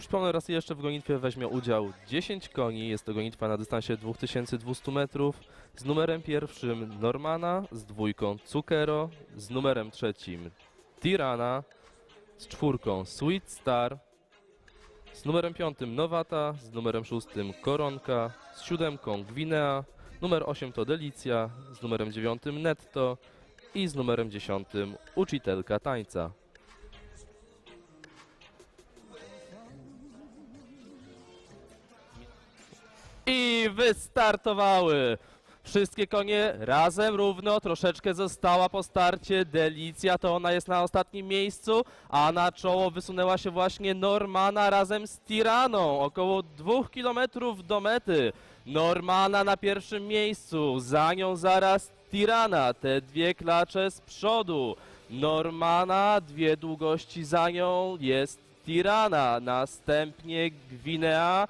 Przypomnę raz jeszcze, w gonitwie weźmie udział 10 koni. Jest to gonitwa na dystansie 2200 metrów. Z numerem pierwszym Normana, z dwójką Cukero, z numerem trzecim Tirana, z czwórką Sweet Star, z numerem piątym Nowata, z numerem szóstym Koronka, z siódemką Gwinea, numer 8 to Delicja, z numerem dziewiątym Netto i z numerem dziesiątym Uczytelka Tańca. Wystartowały! Wszystkie konie razem równo, troszeczkę została po starcie Delicja, to ona jest na ostatnim miejscu, a na czoło wysunęła się właśnie Normana razem z Tiraną, około dwóch kilometrów do mety. Normana na pierwszym miejscu, za nią zaraz Tirana, te dwie klacze z przodu. Normana, dwie długości za nią jest Tirana, następnie Gwinea,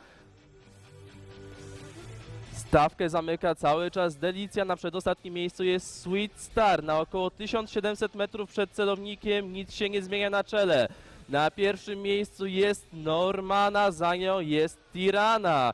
Stawkę zamyka cały czas Delicja, na przedostatnim miejscu jest Sweet Star, na około 1700 metrów przed celownikiem, nic się nie zmienia na czele. Na pierwszym miejscu jest Normana, za nią jest Tirana.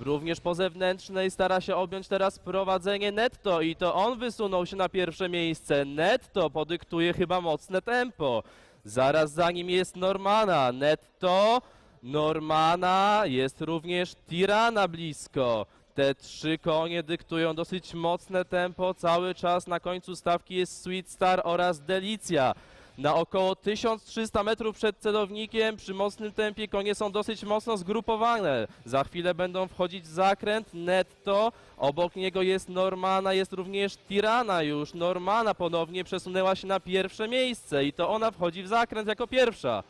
Również po zewnętrznej stara się objąć teraz prowadzenie Netto i to on wysunął się na pierwsze miejsce. Netto podyktuje chyba mocne tempo. Zaraz za nim jest Normana. Netto, Normana, jest również Tirana blisko. Te trzy konie dyktują dosyć mocne tempo. Cały czas na końcu stawki jest Sweet Star oraz Delicja. Na około 1300 metrów przed celownikiem przy mocnym tempie konie są dosyć mocno zgrupowane. Za chwilę będą wchodzić w zakręt netto. Obok niego jest Normana, jest również Tirana już. Normana ponownie przesunęła się na pierwsze miejsce i to ona wchodzi w zakręt jako pierwsza.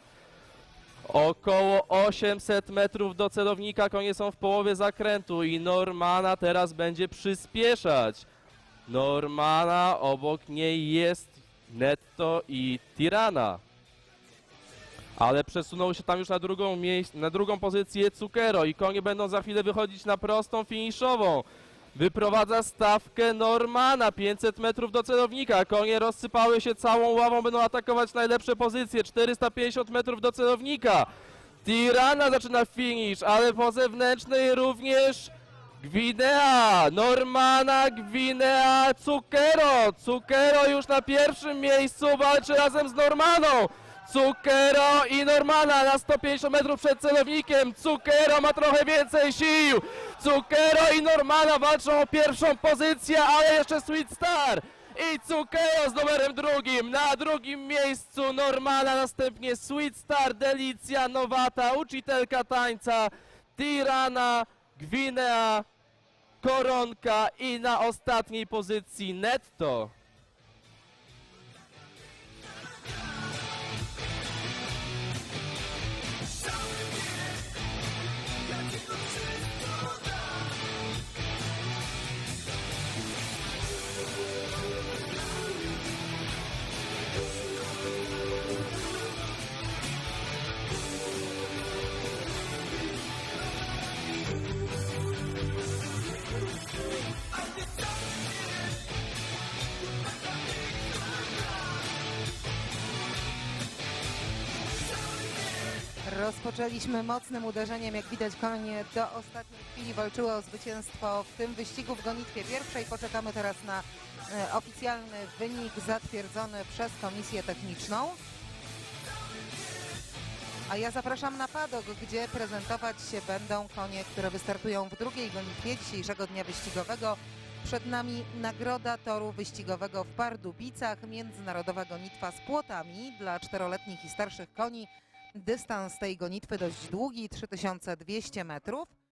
Około 800 metrów do celownika, konie są w połowie zakrętu i Normana teraz będzie przyspieszać. Normana, obok niej jest Netto i Tirana. Ale przesunął się tam już na drugą, miejsc- na drugą pozycję Cukero i konie będą za chwilę wychodzić na prostą finiszową. Wyprowadza stawkę Normana, 500 metrów do celownika. Konie rozsypały się całą ławą, będą atakować najlepsze pozycje. 450 metrów do celownika. Tirana zaczyna finish, ale po zewnętrznej również Gwinea, Normana, Gwinea, Cukero. Cukero już na pierwszym miejscu walczy razem z Normaną. Cukero i Normana na 150 metrów przed celownikiem. Cukero ma trochę więcej sił. Cukero i Normana walczą o pierwszą pozycję, ale jeszcze Sweet Star. I Cukero z numerem drugim. Na drugim miejscu Normana, następnie Sweet Star, Delicja, Nowata, Uczytelka Tańca, Tirana, Gwinea, Koronka i na ostatniej pozycji Netto. Rozpoczęliśmy mocnym uderzeniem, jak widać konie do ostatniej chwili walczyły o zwycięstwo w tym wyścigu w gonitwie pierwszej. Poczekamy teraz na e, oficjalny wynik zatwierdzony przez komisję techniczną. A ja zapraszam na padok, gdzie prezentować się będą konie, które wystartują w drugiej gonitwie dzisiejszego dnia wyścigowego. Przed nami nagroda toru wyścigowego w Pardubicach, międzynarodowa gonitwa z płotami dla czteroletnich i starszych koni. Dystans tej gonitwy dość długi, 3200 metrów.